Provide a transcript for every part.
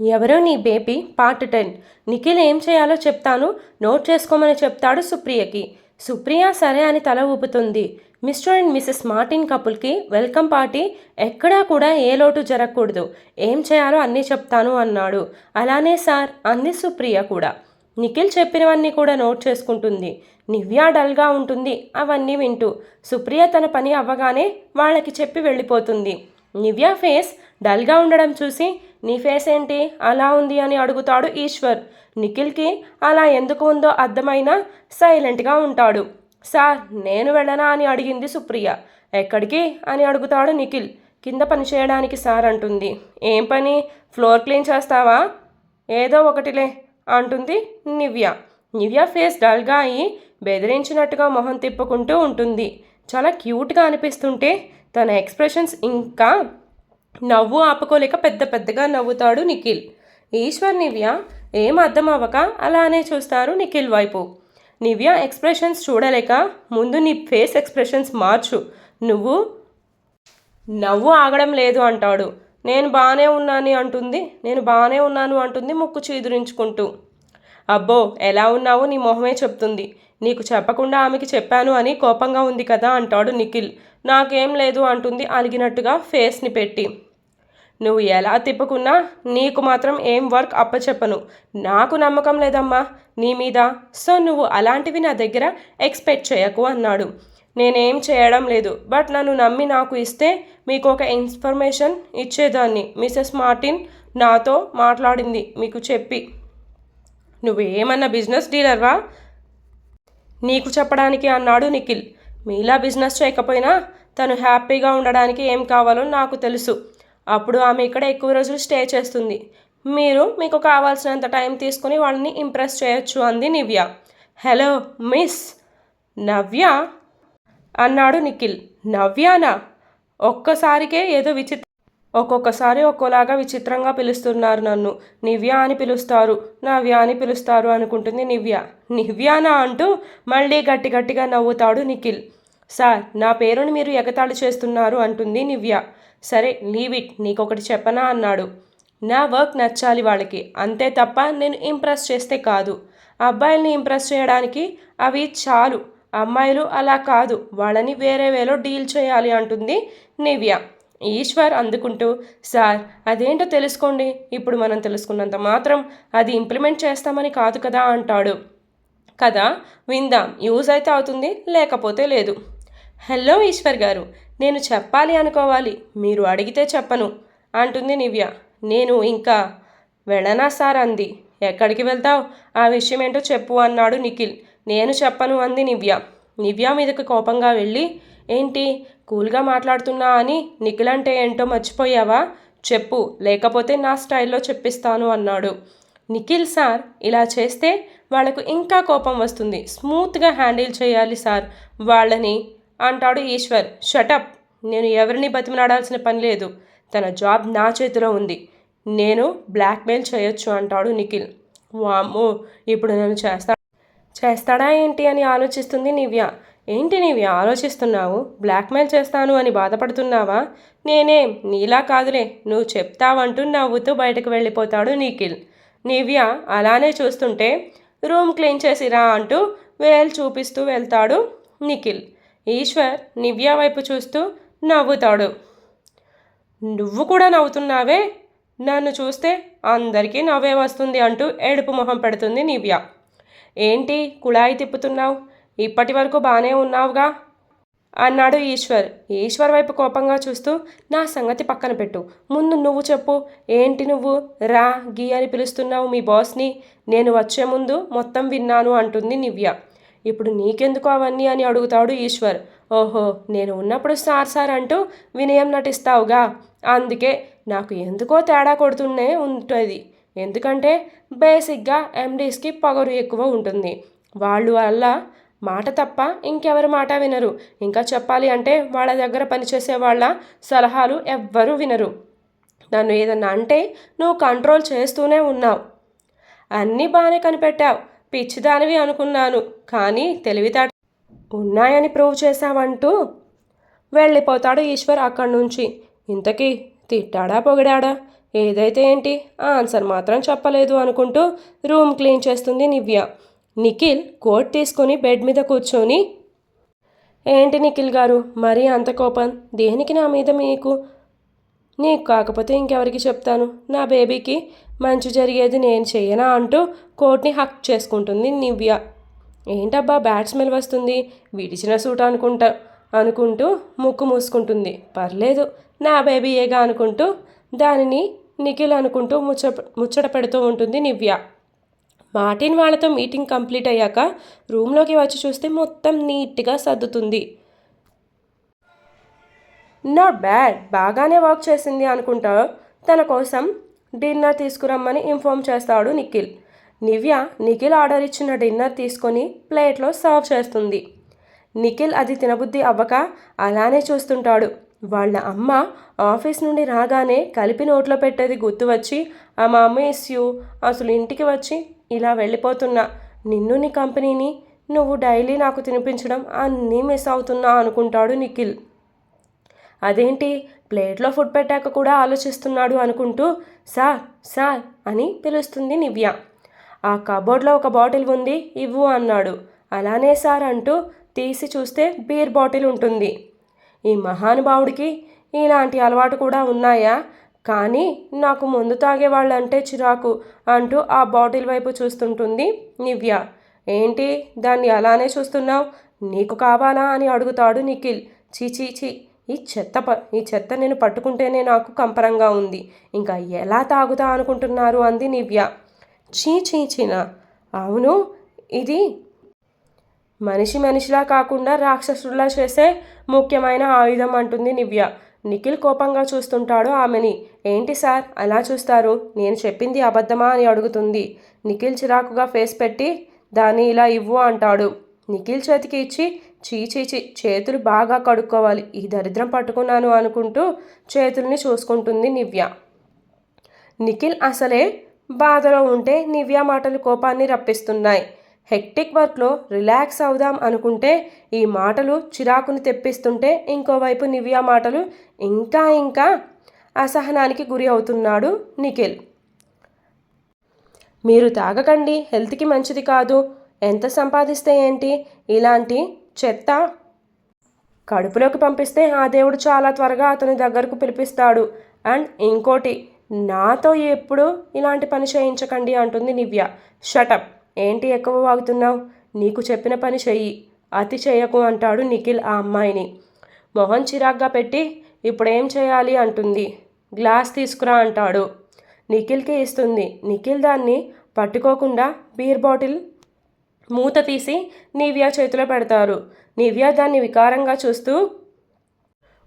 ఎవరో నీ baby part ten. Nikhil ఏం చేయాలో చెప్తాను నోట్ చేసుకోమని చెప్తాడు సుప్రియకి. సుప్రియ సరే అని తల ఊపుతుంది. మిస్టర్ అండ్ మిసెస్ మార్టిన్ కపుల్కి వెల్కమ్ పార్టీ ఎక్కడా కూడా ఏ లోటు జరగకూడదు. ఏం చేయాలో అన్నీ చెప్తాను అన్నాడు. అలానే సార్ అంది సుప్రియ కూడా. నిఖిల్ చెప్పినవన్నీ కూడా నోట్ చేసుకుంటుంది. నివ్యా డల్గా ఉంటుంది అవన్నీ వింటూ. సుప్రియ తన పని అవ్వగానే వాళ్ళకి చెప్పి వెళ్ళిపోతుంది. నివ్య ఫేస్ డల్గా ఉండడం చూసి నీ ఫేస్ ఏంటి? అలా ఉంది అని అడుగుతాడు ఈశ్వర్. నిఖిల్కి అలా ఎందుకు ఉందో అర్థమైనా సైలెంట్గా ఉంటాడు. సార్ నేను వెళ్ళనా? అని అడిగింది సుప్రియ. ఎక్కడికి? అని అడుగుతాడు నిఖిల్. కింద పని చేయడానికి సార్ అంటుంది. ఏం పని? ఫ్లోర్ క్లీన్ చేస్తావా? ఏదో ఒకటిలే అంటుంది నివ్య. నివ్య ఫేస్ డల్గా అయి బెదిరించినట్టుగా మొహం తిప్పుకుంటూ ఉంటుంది. చాలా క్యూట్గా అనిపిస్తుంటే తన ఎక్స్ప్రెషన్స్ ఇంకా నవ్వు ఆపుకోలేక పెద్ద పెద్దగా నవ్వుతాడు నిఖిల్. ఈశ్వర్ నివ్య ఏం అర్థం అవ్వక అలానే చూస్తారు నిఖిల్ వైపు. నివ్య ఎక్స్ప్రెషన్స్ చూడలేక ముందు నీ ఫేస్ ఎక్స్ప్రెషన్స్ మార్చు. నువ్వు నవ్వు ఆగడం లేదు అంటాడు. నేను బాగానే ఉన్నాను అంటుంది. నేను బాగానే ఉన్నాను అంటుంది ముక్కు చీదురించుకుంటూ. అబ్బో ఎలా ఉన్నావో? నీ మొహమే చెప్తుంది. నీకు చెప్పకుండా ఆమెకి చెప్పాను అని కోపంగా ఉంది కదా అంటాడు నిఖిల్. నాకేం లేదు అంటుంది అలిగినట్టుగా ఫేస్ని పెట్టి. నువ్వు ఎలా తిప్పుకున్నా నీకు మాత్రం ఏం వర్క్ అప్పచెప్పను. నాకు నమ్మకం లేదమ్మా నీ మీద. సో నువ్వు అలాంటివి నా దగ్గర ఎక్స్పెక్ట్ చేయకు అన్నాడు. నేనేం చేయడం లేదు. బట్ నన్ను నమ్మి నాకు ఇస్తే మీకు ఒక ఇన్ఫర్మేషన్ ఇచ్చేదాన్ని. మిసెస్ మార్టిన్ నాతో మాట్లాడింది మీకు చెప్పి. నువ్వు ఏమన్నా బిజినెస్ డీలర్వా? నీకు చెప్పడానికి అన్నాడు నిఖిల్. మీలా బిజినెస్ చేయకపోయినా తను హ్యాపీగా ఉండడానికి ఏం కావాలో నాకు తెలుసు. అప్పుడు ఆమె ఇక్కడ ఎక్కువ రోజులు స్టే చేస్తుంది. మీరు మీకు కావాల్సినంత టైం తీసుకుని వాళ్ళని ఇంప్రెస్ చేయొచ్చు అంది నివ్య. Hello miss. నవ్య? అన్నాడు నిఖిల్. నవ్యానా? ఒక్కసారికే ఏదో విచిత్ర ఒక్కొక్కసారి ఒక్కోలాగా విచిత్రంగా పిలుస్తున్నారు నన్ను. నివ్య అని పిలుస్తారు. నవ్య అని పిలుస్తారు అనుకుంటుంది నివ్య. నివ్యానా అంటూ మళ్ళీ గట్టి గట్టిగా నవ్వుతాడు నిఖిల్. సార్ నా పేరుని మీరు ఎగతాళి చేస్తున్నారు అంటుంది నివ్య. సరే లీవ్ ఇట్ నీకొకటి చెప్పనా అన్నాడు. నా వర్క్ నచ్చాలి వాళ్ళకి అంతే తప్ప నేను ఇంప్రెస్ చేస్తే కాదు. అబ్బాయిల్ని ఇంప్రెస్ చేయడానికి అవి చాలు అమ్మాయిలు అలా కాదు వాళ్ళని వేరే వేలో డీల్ చేయాలి అంటుంది నివ్య. ఈశ్వర్ అందుకుంటూ సార్ అదేంటో తెలుసుకోండి ఇప్పుడు మనం తెలుసుకున్నంత మాత్రం అది ఇంప్లిమెంట్ చేస్తామని కాదు కదా అంటాడు. కదా విందాం యూజ్ అయితే అవుతుంది లేకపోతే లేదు. హలో ఈశ్వర్ గారు నేను చెప్పాలి అనుకోవాలి మీరు అడిగితే చెప్పను అంటుంది నివ్య. నేను ఇంకా వెళ్ళనా సార్ అంది. ఎక్కడికి వెళ్తావు? ఆ విషయం ఏంటో చెప్పు అన్నాడు నిఖిల్. నేను చెప్పను అంది నివ్య. నివ్య మీదకు కోపంగా వెళ్ళి ఏంటి కూల్గా మాట్లాడుతున్నా అని నిఖిల్ అంటే ఏంటో మర్చిపోయావా? చెప్పు లేకపోతే నా స్టైల్లో చెప్పిస్తాను అన్నాడు. నిఖిల్ సార్ ఇలా చేస్తే వాళ్ళకు ఇంకా కోపం వస్తుంది. స్మూత్గా హ్యాండిల్ చేయాలి సార్. వాళ్ళని అంటాడు ఈశ్వర్. షటప్ నేను ఎవరిని బతిమలాడాల్సిన పని లేదు. తన జాబ్ నా చేతిలో ఉంది. నేను బ్లాక్మెయిల్ చేయొచ్చు అంటాడు నిఖిల్. వామ్మో ఇప్పుడు నేను చేస్తా చేస్తాడా ఏంటి అని ఆలోచిస్తుంది నివ్య. ఏంటి నీవి ఆలోచిస్తున్నావు? బ్లాక్మెయిల్ చేస్తాను అని బాధపడుతున్నావా? నేనేం నీలా కాదులే. నువ్వు చెప్తావంటూ నవ్వుతూ బయటకు వెళ్ళిపోతాడు నిఖిల్. నివ్య అలానే చూస్తుంటే రూమ్ క్లీన్ చేసిరా అంటూ వేలు చూపిస్తూ వెళ్తాడు నిఖిల్. ఈశ్వర్ నివ్య వైపు చూస్తూ నవ్వుతాడు. నువ్వు కూడా నవ్వుతున్నావే? నన్ను చూస్తే అందరికీ నవ్వే వస్తుంది అంటూ ఏడుపు మొహం పెడుతుంది నివ్య. ఏంటి కుళాయి తిప్పుతున్నావు? ఇప్పటి వరకు బాగానే ఉన్నావుగా అన్నాడు ఈశ్వర్. ఈశ్వర్ వైపు కోపంగా చూస్తూ నా సంగతి పక్కన పెట్టు. ముందు నువ్వు చెప్పు. ఏంటి నువ్వు? రా గీ అని పిలుస్తున్నావు మీ బాస్ని. నేను వచ్చే ముందు మొత్తం విన్నాను అంటుంది నివ్య. ఇప్పుడు నీకెందుకు అవన్నీ అని అడుగుతాడు ఈశ్వర్. ఓహో నేను ఉన్నప్పుడు సార్ సార్ అంటూ వినయం నటిస్తావుగా. అందుకే నాకు ఎందుకో తేడా కొడుతూనే ఉంటుంది. ఎందుకంటే బేసిక్గా ఎండీస్కి పొగరు ఎక్కువ ఉంటుంది. వాళ్ళు వల్ల మాట తప్ప ఇంకెవరి మాట వినరు. ఇంకా చెప్పాలి అంటే వాళ్ళ దగ్గర పనిచేసే వాళ్ళ సలహాలు ఎవ్వరూ వినరు. నన్ను ఏదన్నా అంటే నువ్వు కంట్రోల్ చేస్తూనే ఉన్నావు. అన్నీ బాగానే కనిపెట్టావు. పిచ్చిదానివి అనుకున్నాను కానీ తెలివితేట ఉన్నాయని ప్రూవ్ చేశావంటూ. వెళ్ళిపోతాడు ఈశ్వర్ అక్కడి నుంచి. ఇంతకీ తిట్టాడా పొగిడాడా? ఏదైతే ఏంటి? ఆన్సర్ మాత్రం చెప్పలేదు అనుకుంటూ రూమ్ క్లీన్ చేస్తుంది నివ్య. నిఖిల్ కోట్ తీసుకొని బెడ్ మీద కూర్చొని ఏంటి నిఖిల్ గారు? మరీ అంత కోపం? దేనికి నా మీద మీకు? నీకు కాకపోతే ఇంకెవరికి చెప్తాను? నా బేబీకి మంచి జరిగేది నేను చెయ్యనా అంటూ కోట్ని హక్ చేసుకుంటుంది నివ్య. ఏంటబ్బా బ్యాట్ స్మెల్ వస్తుంది. విడిచిన సూట్ అనుకుంటా అనుకుంటూ ముక్కు మూసుకుంటుంది. పర్లేదు నా బేబీయేగా అనుకుంటూ దానిని నిఖిల్ అనుకుంటూ ముచ్చ ముచ్చట పెడుతూ ఉంటుంది నివ్య. మార్టిన్ వాళ్ళతో మీటింగ్ కంప్లీట్ అయ్యాక రూమ్లోకి వచ్చి చూస్తే మొత్తం నీట్గా సర్దుతుంది. నాట్ బ్యాడ్ బాగానే వర్క్ చేసింది అనుకుంటా. తన కోసం డిన్నర్ తీసుకురమ్మని ఇన్ఫామ్ చేస్తాడు నిఖిల్. నివ్య నిఖిల్ ఆర్డర్ ఇచ్చిన డిన్నర్ తీసుకొని ప్లేట్లో సర్వ్ చేస్తుంది. నిఖిల్ అది తినబుద్ధి అవ్వక అలానే చూస్తుంటాడు. వాళ్ళ అమ్మ ఆఫీస్ నుండి రాగానే కలిపి నోట్లో పెట్టేది గుర్తు వచ్చి ఆ మా అమ్మ యూ అసలు ఇంటికి వచ్చి ఇలా వెళ్ళిపోతున్నా. నిన్ను నీ కంపెనీని నువ్వు డైలీ నాకు తినిపించడం అన్నీ మిస్ అవుతున్నా అనుకుంటాడు నిఖిల్. అదేంటి? ప్లేట్లో ఫుడ్ పెట్టాక కూడా ఆలోచిస్తున్నాడు అనుకుంటూ సార్ సార్ అని పిలుస్తుంది నివ్య. ఆ కబోర్డ్లో ఒక బాటిల్ ఉంది ఇవ్వు అన్నాడు. అలానే సార్ అంటూ తీసి చూస్తే బీర్ బాటిల్ ఉంటుంది. ఈ మహానుభావుడికి ఇలాంటి అలవాటు కూడా ఉన్నాయా? కానీ నాకు ముందు తాగేవాళ్ళంటే చిరాకు అంటూ ఆ బాటిల్ వైపు చూస్తుంటుంది నివ్య. ఏంటి? దాన్ని అలానే చూస్తున్నావు? నీకు కావాలా? అని అడుగుతాడు నిఖిల్. చీ ఈ చెత్త ప ఈ చెత్త నేను పట్టుకుంటేనే నాకు కంపరంగా ఉంది. ఇంకా ఎలా తాగుతా అనుకుంటున్నారు? అంది నివ్య చీ చీ చీన. అవును ఇది మనిషి మనిషిలా కాకుండా రాక్షసులా చేసే ముఖ్యమైన ఆయుధం అంటుంది నివ్య నిఖిల్ కోపంగా చూస్తుంటాడు ఆమెని. ఏంటి సార్ అలా చూస్తారు? నేను చెప్పింది అబద్ధమా అని అడుగుతుంది. నిఖిల్ చిరాకుగా ఫేస్ పెట్టి దాన్ని ఇలా ఇవ్వు అంటాడు. నిఖిల్ చేతికి ఇచ్చి చీచీచి చేతులు బాగా కడుక్కోవాలి. ఈ దరిద్రం పట్టుకున్నాను అనుకుంటూ చేతుల్ని చూసుకుంటుంది నివ్య. నిఖిల్ అసలే బాధలో ఉంటే నివ్య మాటలు కోపాన్ని రప్పిస్తున్నాయి. హెక్టిక్ వర్క్లో రిలాక్స్ అవుదాం అనుకుంటే ఈ మాటలు చిరాకుని తెప్పిస్తుంటే ఇంకోవైపు నివ్య మాటలు ఇంకా ఇంకా అసహనానికి గురి అవుతున్నాడు నిఖిల్. మీరు తాగకండి హెల్త్కి మంచిది కాదు. ఎంత సంపాదిస్తే ఏంటి? ఇలాంటి చెత్త కడుపులోకి పంపిస్తే ఆ దేవుడు చాలా త్వరగా అతని దగ్గరకు పిలిపిస్తాడు. అండ్ ఇంకోటి నాతో ఎప్పుడు ఇలాంటి పని చేయించకండి అంటుంది నివ్య. షటప్ ఏంటి ఎక్కువ వాగుతున్నావు? నీకు చెప్పిన పని చెయ్యి అతి చేయకు అంటాడు నిఖిల్ ఆ అమ్మాయిని. మొహం చిరాగ్గా పెట్టి ఇప్పుడేం చేయాలి? అంటుంది. గ్లాస్ తీసుకురా అంటాడు. నిఖిల్కి ఇస్తుంది. నిఖిల్ దాన్ని పట్టుకోకుండా బీర్ బాటిల్ మూత తీసి నివ్యా చేతిలో పెడతారు. నివ్యా దాన్ని వికారంగా చూస్తూ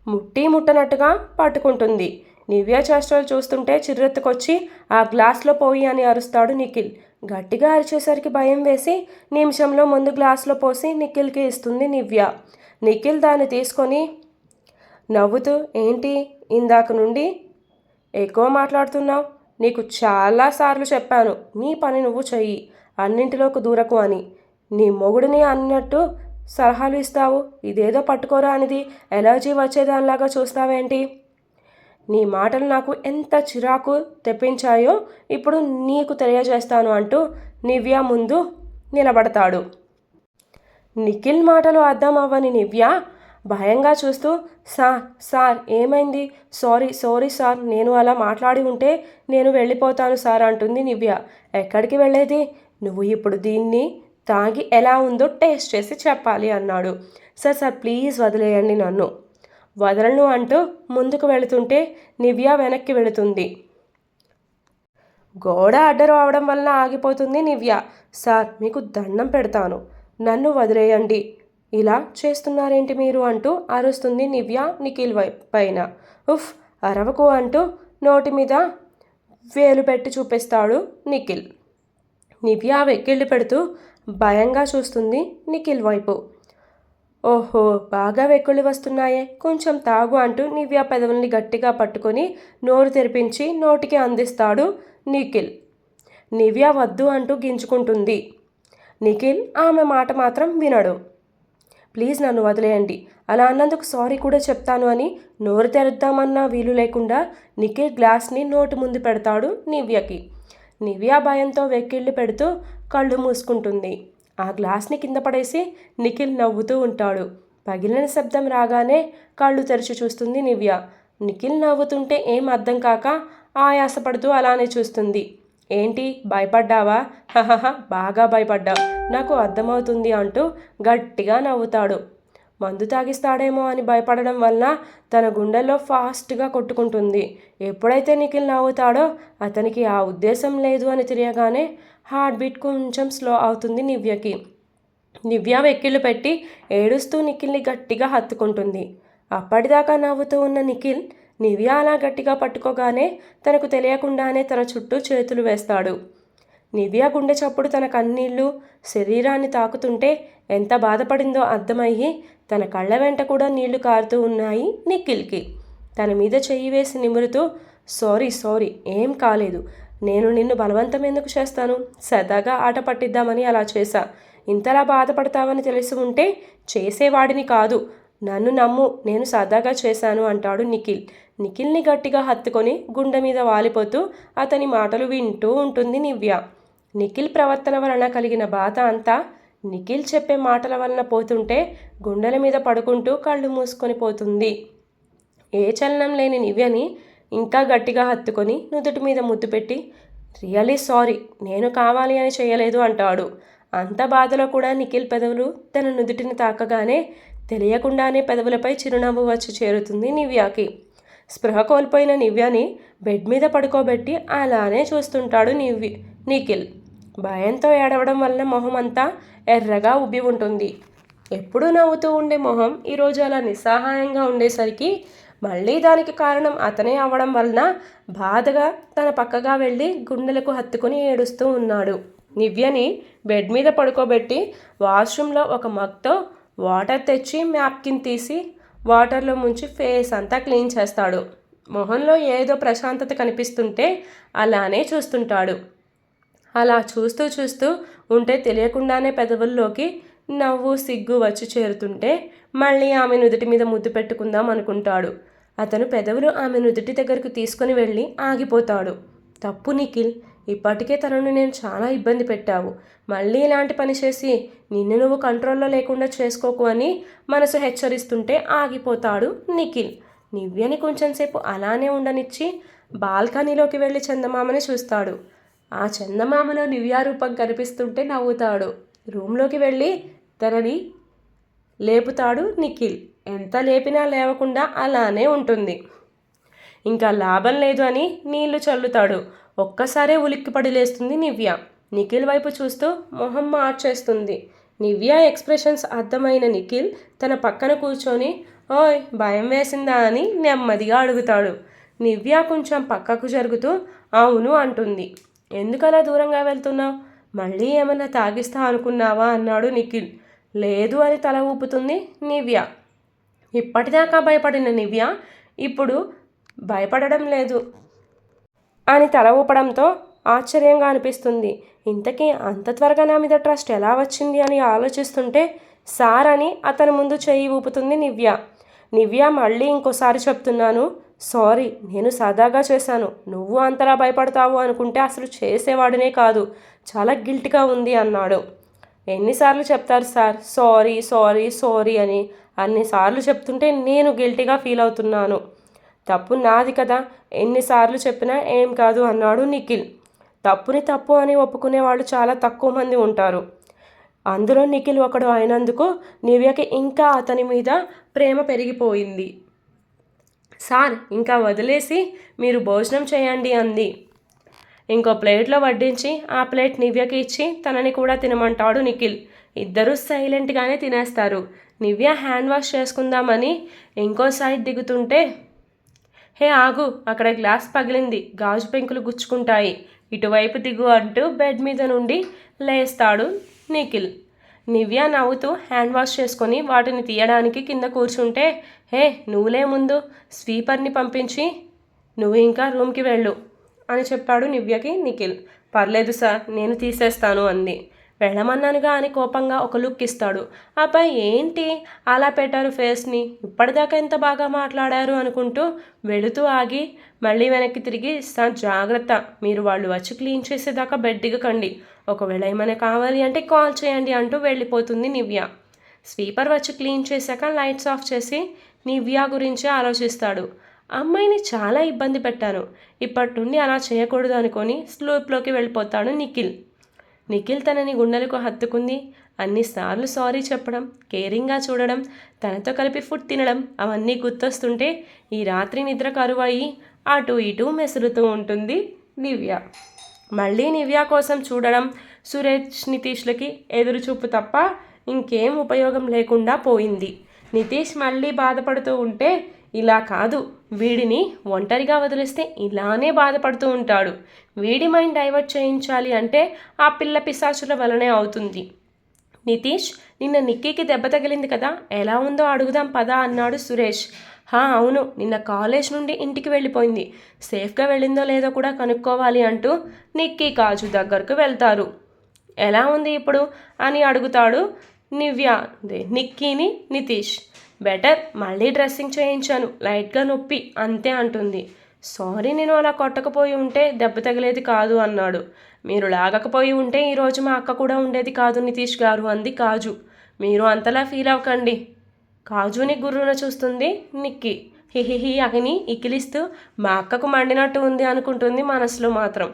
ముట్టి ముట్టనట్టుగా పట్టుకుంటుంది. నివ్యా చేష్టలు చూస్తుంటే చిర్రెత్తుకొచ్చి ఆ గ్లాస్లో పోయి అని అరుస్తాడు నిఖిల్. గట్టిగా అరిచేసరికి భయం వేసి నిమిషంలో ముందు గ్లాస్లో పోసి నిఖిల్కి ఇస్తుంది నివ్య. నిఖిల్ దాన్ని తీసుకొని నవ్వుతూ ఏంటి ఇందాక నుండి ఎక్కువ మాట్లాడుతున్నావు? నీకు చాలాసార్లు చెప్పాను. నీ పని నువ్వు చెయ్యి. అన్నింటిలోకి దూరకు అని. నీ మొగుడిని అన్నట్టు సలహాలు ఇస్తావు? ఇదేదో పట్టుకోరా అనేది. ఎలర్జీ వచ్చేదానిలాగా చూస్తావేంటి? నీ మాటలు నాకు ఎంత చిరాకు తెప్పించాయో ఇప్పుడు నీకు తెలియజేస్తాను అంటూ నివ్య ముందు నిలబడతాడు. నిఖిల్ మాటలు అర్థం అవ్వని నివ్య భయంగా చూస్తూ సార్ సార్ ఏమైంది? సారీ సారీ సార్ నేను అలా మాట్లాడి ఉంటే నేను వెళ్ళిపోతాను సార్ అంటుంది నివ్య. ఎక్కడికి వెళ్ళేది? నువ్వు ఇప్పుడు దీన్ని తాగి ఎలా ఉందో టేస్ట్ చేసి చెప్పాలి అన్నాడు. సార్ సార్ ప్లీజ్ వదిలేయండి నన్ను. వదలను అంటూ ముందుకు వెళుతుంటే నివ్య వెనక్కి వెళుతుంది. గోడ అడ్డరు అవడం వలన ఆగిపోతుంది నివ్య. సార్ మీకు దండం పెడతాను. నన్ను వదిలేయండి. ఇలా చేస్తున్నారేంటి మీరు? అంటూ అరుస్తుంది నివ్య నిఖిల్ వై పైన. ఉఫ్ అరవకు అంటూ నోటి మీద వేలు పెట్టి చూపిస్తాడు నిఖిల్. నివ్య వెక్కిళ్ళు పెడుతూ భయంగా చూస్తుంది నిఖిల్ వైపు. ఓహో బాగా వెక్కుళ్ళు వస్తున్నాయే. కొంచెం తాగు అంటూ నివ్య పెదవుల్ని గట్టిగా పట్టుకొని నోరు తెరిపించి నోటికి అందిస్తాడు నిఖిల్. నివ్య వద్దు అంటూ గింజుకుంటుంది. నిఖిల్ ఆమె మాట మాత్రం వినడు. ప్లీజ్ నన్ను వదిలేయండి. అలా అన్నందుకు సారీ కూడా చెప్తాను అని నోరు తెరుద్దామన్నా వీలు లేకుండా నిఖిల్ గ్లాస్ని నోటి ముందు పెడతాడు నివ్యకి నివ్యా భయంతో వెక్కిళ్ళు పెడుతూ కళ్ళు మూసుకుంటుంది. ఆ గ్లాస్ని కింద పడేసి నిఖిల్ నవ్వుతూ ఉంటాడు. పగిలిన శబ్దం రాగానే కళ్ళు తెరిచి చూస్తుంది నివ్య. నిఖిల్ నవ్వుతుంటే ఏం అర్థం కాక ఆయాసపడుతూ అలానే చూస్తుంది. ఏంటి భయపడ్డావా? హహహ బాగా భయపడ్డా నాకు అర్థమవుతుంది అంటూ గట్టిగా నవ్వుతాడు. మందు తాగిస్తాడేమో అని భయపడడం వల్ల తన గుండెల్లో ఫాస్ట్గా కొట్టుకుంటుంది. ఎప్పుడైతే నిఖిల్ నవ్వుతాడో అతనికి ఆ ఉద్దేశం లేదు అని తెలియగానే హార్ట్ బీట్ కొంచెం స్లో అవుతుంది నివ్యకి నివ్య వెక్కిళ్ళు పెట్టి ఏడుస్తూ నిఖిల్ని గట్టిగా హత్తుకుంటుంది. అప్పటిదాకా నవ్వుతూ ఉన్న నిఖిల్ నివ్య అలా గట్టిగా పట్టుకోగానే తనకు తెలియకుండానే తన చుట్టూ చేతులు వేస్తాడు. నివ్య గుండె చప్పుడు తన కన్నీళ్ళు శరీరాన్ని తాకుతుంటే ఎంత బాధపడిందో అర్థమయ్యి తన కళ్ళ వెంట కూడా నీళ్ళు కారుతూ ఉన్నాయి నిఖిల్కి. తన మీద చెయ్యి వేసి నిమురుతూ సారీ సారీ ఏం కాలేదు. నేను నిన్ను బలవంతం ఎందుకు చేస్తాను? సరదాగా ఆట పట్టిద్దామని అలా చేశా. ఇంతలా బాధపడతావని తెలిసి ఉంటే చేసేవాడిని కాదు. నన్ను నమ్ము నేను సరదాగా చేశాను అంటాడు నిఖిల్. నిఖిల్ని గట్టిగా హత్తుకొని గుండె మీద వాలిపోతూ అతని మాటలు వింటూ ఉంటుంది నివ్య. నిఖిల్ ప్రవర్తన వలన కలిగిన బాధ అంతా నిఖిల్ చెప్పే మాటల వలన పోతుంటే గుండెల మీద పడుకుంటూ కళ్ళు మూసుకొని పోతుంది. ఏ చలనం లేని నివ్యని ఇంకా గట్టిగా హత్తుకొని నుదుటి మీద ముద్దు పెట్టి రియలీ సారీ నేను కావాలి అని చేయలేదు అంటాడు. అంత బాధలో కూడా నిఖిల్ పెదవులు తన నుదుటిని తాకగానే తెలియకుండానే పెదవులపై చిరునవ్వు వచ్చి చేరుతుంది నివ్యాకి. స్పృహ కోల్పోయిన నివ్యని బెడ్ మీద పడుకోబెట్టి అలానే చూస్తుంటాడు నివ్య నిఖిల్. భయంతో ఏడవడం వల్ల మొహం అంతా ఎర్రగా ఉబ్బి ఉంటుంది. ఎప్పుడూ నవ్వుతూ ఉండే మొహం ఈరోజు అలా నిస్సహాయంగా ఉండేసరికి మళ్ళీ దానికి కారణం అతనే అవ్వడం వలన బాధగా తన పక్కగా వెళ్ళి గుండెలకు హత్తుకుని ఏడుస్తూ ఉన్నాడు. నివ్యని బెడ్ మీద పడుకోబెట్టి వాష్రూమ్లో ఒక మగ్తో వాటర్ తెచ్చి మ్యాప్కిన్ తీసి వాటర్లో ముంచి ఫేస్ అంతా క్లీన్ చేస్తాడు. మొహంలో ఏదో ప్రశాంతత కనిపిస్తుంటే అలానే చూస్తుంటాడు. అలా చూస్తూ చూస్తూ ఉంటే తెలియకుండానే పెదవుల్లోకి నవ్వు సిగ్గు వచ్చి చేరుతుంటే మళ్ళీ ఆమె నుదుటి మీద ముద్దు పెట్టుకుందాం అనుకుంటాడు. అతను పెదవులు ఆమె నుదుటి దగ్గరకు తీసుకుని వెళ్ళి ఆగిపోతాడు. తప్పు నిఖిల్ ఇప్పటికే తనను నేను చాలా ఇబ్బంది పెట్టావు. మళ్ళీ ఇలాంటి పని చేసి నిన్ను నువ్వు కంట్రోల్లో లేకుండా చేసుకోకు అని మనసు హెచ్చరిస్తుంటే ఆగిపోతాడు నిఖిల్. నివ్యని కొంచెంసేపు అలానే ఉండనిచ్చి బాల్కనీలోకి వెళ్ళి చందమామని చూస్తాడు. ఆ చందమామలో నివ్య రూపం కనిపిస్తుంటే నవ్వుతాడు. రూమ్లోకి వెళ్ళి తనని లేపుతాడు నిఖిల్. ఎంత లేపినా లేవకుండా అలానే ఉంటుంది. ఇంకా లాభం లేదు అని నీళ్ళు చల్లుతాడు. ఒక్కసారే ఉలిక్కిపడి లేస్తుంది నివ్య నిఖిల్ వైపు చూస్తూ మొహం మార్చేస్తుంది. నివ్య ఎక్స్ప్రెషన్స్ అర్థమైన నిఖిల్ తన పక్కన కూర్చొని ఓయ్ భయం వేసిందా? అని నెమ్మదిగా అడుగుతాడు. నివ్య కొంచెం పక్కకు జరుగుతూ అవును అంటుంది. ఎందుకలా దూరంగా వెళ్తున్నావు మళ్ళీ ఏమన్నా తాగిస్తా అనుకున్నావా? అన్నాడు నిఖిల్. లేదు అని తల ఊపుతుంది నివ్య. ఇప్పటిదాకా భయపడిన నివ్య ఇప్పుడు భయపడడం లేదు అని తల ఊపడంతో ఆశ్చర్యంగా అనిపిస్తుంది. ఇంతకీ అంత త్వరగా నా మీద ట్రస్ట్ ఎలా వచ్చింది అని ఆలోచిస్తుంటే సార్ అని అతని ముందు చేయి ఊపుతుంది నివ్య. నివ్య మళ్ళీ ఇంకోసారి చెప్తున్నాను సారీ నేను సరదాగా చేశాను. నువ్వు అంతలా భయపడతావు అనుకుంటే అసలు చేసేవాడినే కాదు. చాలా గిల్ట్గా ఉంది అన్నాడు. ఎన్నిసార్లు చెప్తారు సార్? సారీ సారీ సారీ అని. అన్నిసార్లు చెప్తుంటే నేను గిల్టీగా ఫీల్ అవుతున్నాను. తప్పు నాది కదా. ఎన్నిసార్లు చెప్పినా ఏం కాదు అన్నాడు నిఖిల్. తప్పుని తప్పు అని ఒప్పుకునే వాళ్ళు చాలా తక్కువ మంది ఉంటారు. అందులో నిఖిల్ ఒకడు అయినందుకు నివ్యకి ఇంకా అతని మీద ప్రేమ పెరిగిపోయింది. సార్ ఇంకా వదిలేసి మీరు భోజనం చేయండి అంది. ఇంకో ప్లేట్లో వడ్డించి ఆ ప్లేట్ నివ్యకి ఇచ్చి తనని కూడా తినమంటాడు నిఖిల్. ఇద్దరూ సైలెంట్గానే తినేస్తారు. నివ్య హ్యాండ్ వాష్ చేసుకుందామని ఇంకో సైడ్ దిగుతుంటే హే ఆగు అక్కడ గ్లాస్ పగిలింది గాజు పెంకులు గుచ్చుకుంటాయి. ఇటువైపు దిగు అంటూ బెడ్ మీద నుండి లేస్తాడు నిఖిల్. నివ్య నవ్వుతూ హ్యాండ్ వాష్ చేసుకొని వాటిని తీయడానికి కింద కూర్చుంటే హే నువ్వులే ముందు స్వీపర్ని పంపించి నువ్వు ఇంకా రూమ్కి వెళ్ళు అని చెప్పాడు నివ్యకి నిఖిల్. పర్లేదు సార్ నేను తీసేస్తాను అంది. వెళ్ళమన్నానుగా అని కోపంగా ఒక లుక్ ఇస్తాడు. అబ్బాయి ఏంటి అలా పెట్టారు ఫేస్ని? ఇప్పటిదాకా ఎంత బాగా మాట్లాడారు అనుకుంటూ వెళుతూ ఆగి మళ్ళీ వెనక్కి తిరిగి సార్ జాగ్రత్త. మీరు వాళ్ళు వచ్చి క్లీన్ చేసేదాకా బెడ్ దిగకండి ఒకవేళ ఏమైనా కావాలి అంటే కాల్ చేయండి అంటూ వెళ్ళిపోతుంది నివ్య. స్వీపర్ వచ్చి క్లీన్ చేశాక లైట్స్ ఆఫ్ చేసి నివ్య గురించి ఆలోచిస్తాడు. అమ్మాయిని చాలా ఇబ్బంది పెట్టాను. ఇప్పటి నుండి అలా చేయకూడదు అనుకొని స్లూప్లోకి వెళ్ళిపోతాడు నిఖిల్. నిఖిల్ తనని గుండెలకు హత్తుకుంది. అన్నిసార్లు సారీ చెప్పడం కేరింగ్గా చూడడం తనతో కలిపి ఫుడ్ తినడం అవన్నీ గుర్తొస్తుంటే ఈ రాత్రి నిద్ర కరువయి అటు ఇటు మెసులుతూ ఉంటుంది దివ్య మళ్ళీ నివ్య కోసం చూడడం సురేష్ నితీష్లకి ఎదురుచూపు తప్ప ఇంకేం ఉపయోగం లేకుండా పోయింది. నితీష్ మళ్ళీ బాధపడుతూ ఉంటే ఇలా కాదు. వీడిని ఒంటరిగా వదిలేస్తే ఇలానే బాధపడుతూ ఉంటాడు. వీడి మైండ్ డైవర్ట్ చేయించాలి అంటే ఆ పిల్ల పిశాచుల వలనే అవుతుంది. నితీష్ నిన్న నిక్కీకి దెబ్బ తగిలింది కదా ఎలా ఉందో అడుగుదాం పదా అన్నాడు సురేష్. హా అవును నిన్న కాలేజ్ నుండి ఇంటికి వెళ్ళిపోయింది. సేఫ్గా వెళ్ళిందో లేదో కూడా కనుక్కోవాలి అంటూ నిక్కీ కాజు దగ్గరకు వెళ్తారు. ఎలా ఉంది ఇప్పుడు? అని అడుగుతాడు నివ్య నిక్కీని నితీష్. బెటర్ మళ్ళీ డ్రెస్సింగ్ చేయించాను లైట్గా నొప్పి అంతే అంటుంది. సారీ నేను అలా కొట్టకపోయి ఉంటే దెబ్బ తగిలేది కాదు అన్నాడు. మీరు లాగకపోయి ఉంటే ఈరోజు మా అక్క కూడా ఉండేది కాదు నితీష్ గారు అంది కాజు. మీరు అంతలా ఫీల్ అవ్వకండి. కాజుని గుర్రున చూస్తుంది నిక్కి. హిహిహి అగని ఇకిలిస్తూ మా అక్కకు మండినట్టు ఉంది అనుకుంటుంది మనసులో మాత్రం.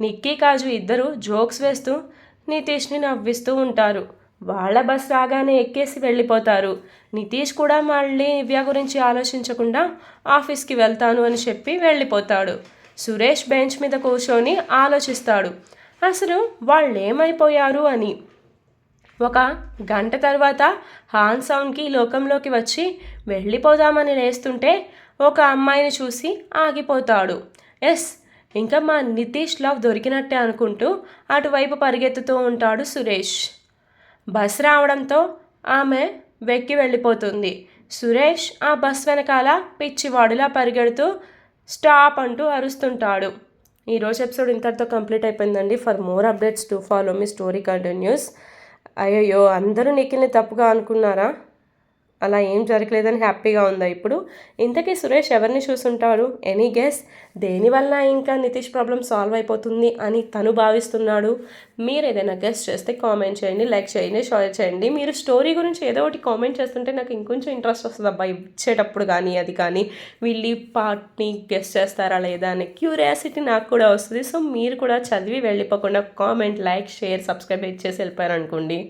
నిక్కీ కాజు ఇద్దరు జోక్స్ వేస్తూ నితీష్ని నవ్విస్తూ ఉంటారు. వాళ్ళ బస్ రాగానే ఎక్కేసి వెళ్ళిపోతారు. నితీష్ కూడా మళ్ళీ నివ్య గురించి ఆలోచించకుండా ఆఫీస్కి వెళ్తాను అని చెప్పి వెళ్ళిపోతాడు. సురేష్ బెంచ్ మీద కూర్చొని ఆలోచిస్తాడు. అసలు వాళ్ళు ఏమైపోయారు అని. ఒక గంట తర్వాత హాన్ సౌండ్కి లోకంలోకి వచ్చి వెళ్ళిపోదామని లేస్తుంటే ఒక అమ్మాయిని చూసి ఆగిపోతాడు. ఎస్ ఇంకా మా నితీష్ లవ్ దొరికినట్టే అనుకుంటూ అటువైపు పరిగెత్తుతూ ఉంటాడు సురేష్. బస్ రావడంతో ఆమె వెక్కి వెళ్ళిపోతుంది. సురేష్ ఆ బస్ వెనకాల పిచ్చివాడిలా పరిగెడుతూ స్టాప్ అంటూ అరుస్తుంటాడు. ఈరోజు ఎపిసోడ్ ఇంతటితో కంప్లీట్ అయిపోయిందండి. For more updates to follow me story continues. అయ్యయ్యో అందరూ నిఖిల్ని తప్పుగా అనుకున్నారా? అలా ఏం జరగలేదని హ్యాపీగా ఉందా ఇప్పుడు? ఇంతకీ సురేష్ ఎవరిని చూసుంటారు ఎనీ గెస్ దేనివల్ల ఇంకా నితీష్ ప్రాబ్లం సాల్వ్ అయిపోతుంది అని తను భావిస్తున్నాడు? మీరు ఏదైనా గెస్ట్ చేస్తే కామెంట్ చేయండి లైక్ చేయండి షేర్ చేయండి. మీరు స్టోరీ గురించి ఏదో ఒకటి కామెంట్ చేస్తుంటే నాకు ఇంకొంచెం ఇంట్రెస్ట్ వస్తుంది. అబ్బాయి ఇచ్చేటప్పుడు కానీ అది కానీ వీళ్ళు పార్ట్ని గెస్ట్ చేస్తారా లేదా అనే క్యూరియాసిటీ నాకు కూడా వస్తుంది. సో మీరు కూడా చదివి వెళ్ళిపోకుండా కామెంట్ లైక్ షేర్ సబ్స్క్రైబ్ ఇచ్చేసి వెళ్ళిపోయారు అనుకోండి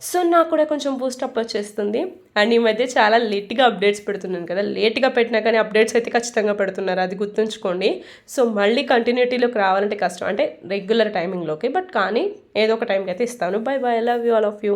సో నాకు కూడా కొంచెం బూస్టప్ వచ్చేస్తుంది. అండ్ ఈ మధ్య చాలా లేట్గా అప్డేట్స్ పెడుతున్నాను కదా. లేట్గా పెట్టినా కానీ అప్డేట్స్ అయితే ఖచ్చితంగా పెడుతున్నారు. అది గుర్తుంచుకోండి. సో మళ్ళీ కంటిన్యూటీలోకి రావాలంటే కష్టం. అంటే రెగ్యులర్ టైమింగ్లోకి బట్ కానీ ఏదో ఒక టైంకి అయితే ఇస్తాను. Bye bye love you all of you